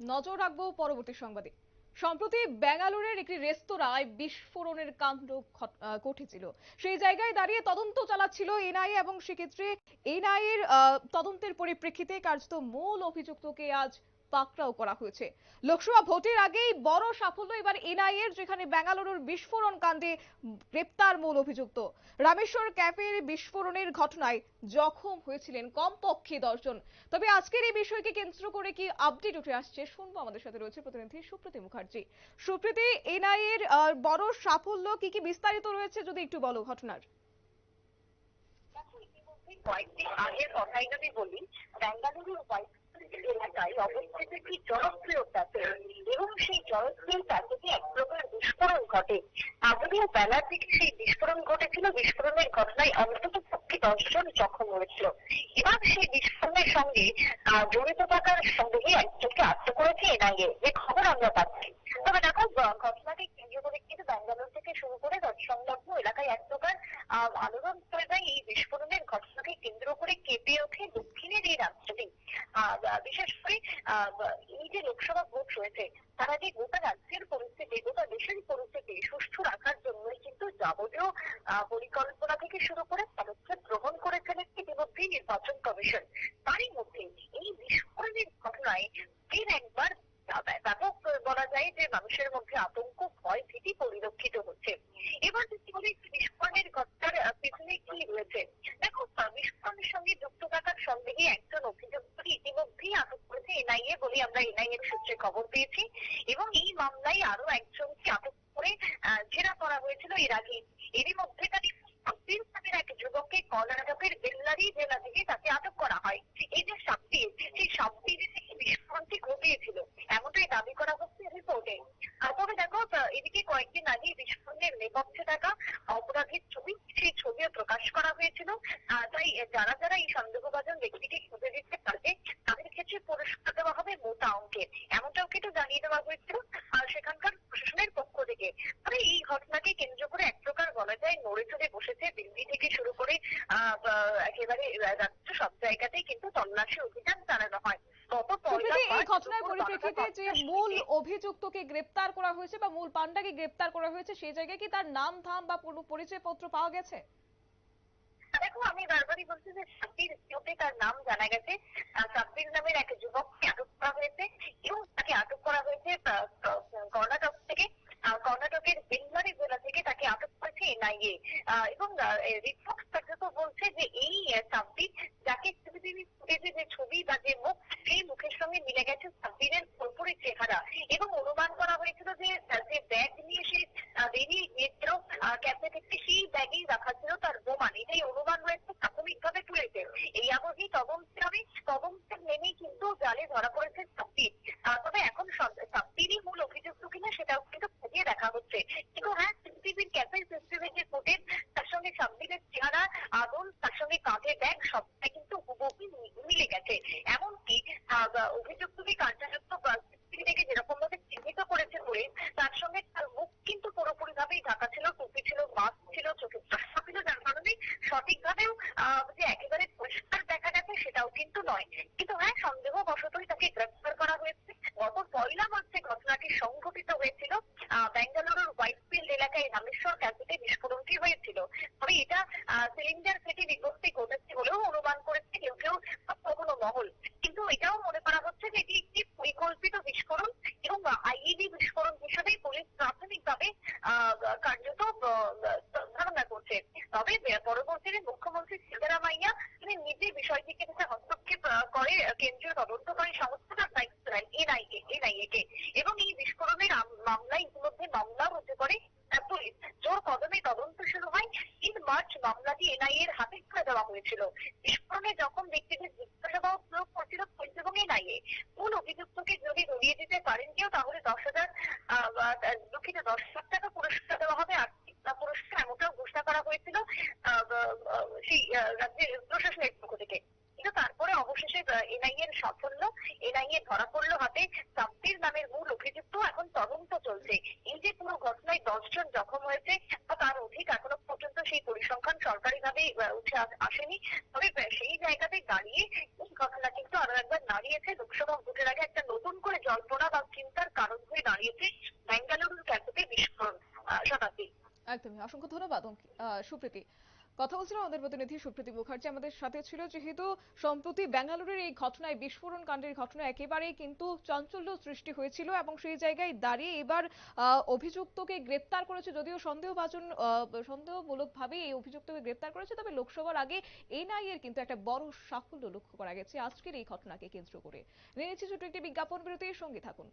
নজর রাখব পরবর্তী সংবাদে। সম্প্রতি ব্যাঙ্গালোরের একটি রেস্তোরাঁয় বিস্ফোরণের কাণ্ড ঘটেছিল। সেই জায়গায় দাঁড়িয়ে তদন্ত চালাচ্ছিল এনআইএ এবং সেক্ষেত্রে এনআইএর তদন্তের পরিপ্রেক্ষিতে কার্যত মূল অভিযুক্তকে আজ পাকড়াও করা হয়েছে। লোকসভা ভোটের আগেই বড় সাফল্য এবার এনআইএর, যেখানে বেঙ্গালুরুর বিস্ফোরণ কাণ্ডে গ্রেপ্তার মূল অভিযুক্ত। রামেশ্বর ক্যাফের বিস্ফোরণের ঘটনায় জখম হয়েছিলেন কমপক্ষে দশজন তবে আজকের এই বিষয়কে কেন্দ্র করে কি আপডেট উঠে আসছে, শুনব আমাদের সাথে রয়েছে প্রতিনিধি সুপ্রীতি মুখার্জি। সুপ্রীতি, এনআইএর বড় সাফল্য কি কি বিস্তারিত রয়েছে যদি একটু বলো ঘটনার? কয়েকদিন আগের কথাই যদি বলি বেঙ্গালুরুর হোয়াইট এলাকায় অবস্থিত একটি জনপ্রিয় ক্যাফে এবং সেই জনপ্রিয় ক্যাফেতে এক প্রকার বিস্ফোরণ ঘটে? আগুনের বেলার দিকে সেই বিস্ফোরণ ঘটেছিল। বিস্ফোরণের ঘটনায় অন্তত পক্ষে দশজন জখম হয়েছিল। এবার সেই বিস্ফোরণের সঙ্গে জড়িত থাকার সন্দেহে একজনকে আটক করেছে এনআইএ। যে খবর আমরা পাচ্ছি। তবে দেখো ঘটনাকে কেন্দ্র করে কিন্তু ব্যাঙ্গালোর থেকে শুরু করে সংলগ্ন এলাকায় এক প্রকার আলোড়ন যায় এই বিস্ফোরণের ঘটনাকে কেন্দ্র করে কেঁপে ওঠে দক্ষিণের এই রাজ্যটি আহ, বিশেষ করে এই যে লোকসভা ভোট রয়েছে, তারা যে গোটা রাজ্যের পরিস্থিতি, গোটা দেশের পরিস্থিতি সুষ্ঠু রাখার জন্যই কিন্তু যাবতীয় পরিকল্পনা থেকে শুরু করে পদক্ষেপ গ্রহণ করেছেন ইতিমধ্যেই নির্বাচন কমিশন। তারই মধ্যে এই বিস্ফোরণের ঘটনায় ফের একবার ব্য- ব্যাপক বলা যায় যে মানুষের মধ্যে আতঙ্ক ভয় ভীতি পরিলক্ষিত হচ্ছে এবার যদি বলি বিস্ফোরণের ঘটনার আহ, পেছনে কি রয়েছে দেখো আহ, বিস্ফোরণের সঙ্গে যুক্ত থাকার সন্দেহে একজন অভিযুক্তকে ইতিমধ্যেই আটক করেছে এনআইএ বলে আমরা এনআইএর সূত্রে খবর পেয়েছি এবং এই মামলায় আরও একজনকে আটক করে জেরা করা হয়েছিল এর আগে। এরই সাব্বির নামের এক যুবককে কর্ণাটকের বেল্লারি জেলা থেকে তাকে আটক করা হয়। এই যে সাব্বির সেই সাব্বির বিস্ফোরণটি ঘটিয়েছিল, এমনটাই দাবি করা হচ্ছে রিপোর্টে। তবে দেখো এদিকে কয়েকদিন আগে বিস্ফোরণের নেপথ্যে থাকা অপরাধীর ছবি, সেই ছবিও প্রকাশ করা হয়েছিল। তাই যারা যারা এই সন্দেহভাজন ব্যক্তিকে খুঁজে দিতে পারবে ক্ষেত্রে পুরস্কার দেওয়া হবে মোটা অঙ্কের এমনটাও কিন্তু জানিয়ে দেওয়া হয়েছিল। আর সেখানকার প্রশাসনের পক্ষ থেকে। তবে এই ঘটনাকে কেন্দ্র করে এক প্রকার বলা যায় নড়ে চড়ে বসেছে দিল্লি থেকে শুরু করে একেবারে রাজ্য সব জায়গাতেই কিন্তু তল্লাশি অভিযান চালানো হয়। এই ঘটনার পরিপ্রেক্ষিতে যে মূল অভিযুক্তকে গ্রেপ্তার করা হয়েছে বা মূল পান্ডাকে গ্রেপ্তার করা হয়েছে সেই জায়গায় কি তার নাম ধাম বা পরিচয়পত্র পাওয়া গেছে? দেখো, আমি বারবারই বলছি যে সাব্বির ইউতে তার নাম জানা গেছে। সাব্বির নামের এক যুবককে আটক করা হয়েছে এবং তাকে আটক করা হয়েছে কর্ণাটক থেকে। কর্ণাটকের বেঙ্গারি জেলা থেকে তাকে আটক করেছে এনআইএ। এবং রিপোর্ট পর্যন্ত বলছে যে এই সাব্বির যাকে সিসিটিভি ফুটেজে যে ছবি বা যে মুখ, সেই মুখের সঙ্গে মিলে গেছে সাব্বিরের পুরোপুরি চেহারা। এবং অনুমান করা হয়েছিল যে যে ব্যাগ নিয়ে সে বেরিয়ে গিয়েছিল ক্যাফে থেকে সেই ব্যাগেই রাখা ছিল তার বোমান এটাই অনুমান রয়েছে প্রাথমিকভাবে তুলেছে এই আবহেই তদন্তে হবে তদন্তের নেমেই কিন্তু জালে ধরা পড়েছে সাব্বির আহ, তবে এখন সব- সাব্বিরই মূল অভিযুক্ত কিনা সেটাও কিন্তু খতিয়ে দেখা হচ্ছে। কিন্তু হ্যাঁ সিসিটিভির ক্যাফে সিসিটিভির যে ফুটেজ তার সঙ্গে সাব্বিরের চেহারা, আগুন, তার সঙ্গে কাঁধে ব্যাগ সবটা কিন্তু হুবহু মিলে গেছে। এমনকি অভিযুক্তকে কার্যযুক্ত সিসিটিভি থেকে যেরকম ভাবে চিহ্নিত করেছে বলে তার সঙ্গে তার মুখ কিন্তু পুরোপুরি ভাবেই ঢাকা ছিল টুপি ছিল মাস্ক ছিল চোখের চশমা ছিল যার কারণে সঠিকভাবেও আহ, যে একেবারে পরিষ্কার দেখা গেছে সেটাও কিন্তু নয় কিন্তু হ্যাঁ সন্দেহ বশতই তাকে গ্রেফতার করা হয়েছে গত পয়লা মার্চে ঘটনাটি সংঘটিত হয়েছিল আহ, বেঙ্গালুরুর হোয়াইটফিল্ড এলাকায় রামেশ্বর ক্যাফেতে বিস্ফোরণটি হয়েছিল। তবে এটা সিলিন্ডার ফেটে বিপত্তি ঘটেছে বলেও অনুমান করেছে কেউ কেউ কখনো মহল। কিন্তু এটাও মনে করা হচ্ছে যে এটি একটি পরিকল্পিত বিস্ফোরণ এবং আইইডি বিস্ফোরণ হিসেবেই পুলিশ প্রাথমিকভাবে কার্যত ধারণা করছে। তবে পরবর্তীতে মুখ্যমন্ত্রী সিদ্দারামাইয়া তিনি নিজে বিষয়টিকে যাতে হস্তক্ষেপ করে কেন্দ্রীয় তদন্তকারী সংস্থার দায়িত্ব নেন এনআইএ এনআইএ কে। এবং এই বিস্ফোরণের মামলায় ইতিমধ্যে মামলা আহ, পুলিশ জোর কদমে তদন্ত শুরু হয়। তিন মার্চ মামলাটি এনআইএ এর হাতে তুলে দেওয়া হয়েছিল। বিস্ফোরণে যখন ব্যক্তিদের জিজ্ঞাসাবাদ প্রয়োগ করছিল এবং এনআইএ। মূল অভিযুক্তকে যদি ধরিয়ে দিতে পারেন কেউ, তাহলে দশ হাজার দুঃখিত, দশ লাখ টাকা পুরস্কার দেওয়া হবে। আর্থিক পুরস্কার এমনটাও ঘোষণা করা হয়েছিল সেই রাজ্যের প্রশাসনের পক্ষ থেকে। কিন্তু তারপরে অবশেষে এনআইএ এর সাফল্য, এনআইএ ধরা পড়ল হাতে। সাব্বির নামের মূল অভিযুক্ত এখন তদন্ত চলছে। এই যে পুরো ঘটনায় দশজন জখম হয়েছে বা তার অধিক এখনও পর্যন্ত সেই পরিসংখ্যান সরকারিভাবে উঠে আসেনি। তবে সেই জায়গাতে দাঁড়িয়ে এই ঘটনা কিন্তু আরও একবার দাঁড়িয়েছে। লোকসভা ভোটের আগে একটা নতুন করে জল্পনা বা চিন্তার কারণ হয়ে দাঁড়িয়েছে বেঙ্গালুরুর ক্যাম্পে বিস্ফোরণ শতাব্দী একদমই। অসংখ্য ধন্যবাদ সুপ্রীতি। কথা বলছিলাম আমাদের প্রতিনিধি সুপ্রীতি মুখার্জি। আমাদের সাথে ছিল যেহেতু সম্প্রতি বেঙ্গালুরুর এই ঘটনায়, বিস্ফোরণ কাণ্ডের ঘটনা একেবারেই কিন্তু চাঞ্চল্য সৃষ্টি হয়েছিল এবং সেই জায়গায় দাঁড়িয়ে এবার অভিযুক্তকে গ্রেপ্তার করেছে যদিও সন্দেহভাজন সন্দেহমূলকভাবে এই অভিযুক্তকে গ্রেপ্তার করেছে, তবে লোকসভার আগে এনআইএ এর কিন্তু একটা বড় সাফল্য লক্ষ্য করা গেছে। আজকের এই ঘটনাকে কেন্দ্র করে। নিয়ে নিচ্ছি ছোট্ট একটি বিজ্ঞাপন বিরতির সঙ্গে থাকুন।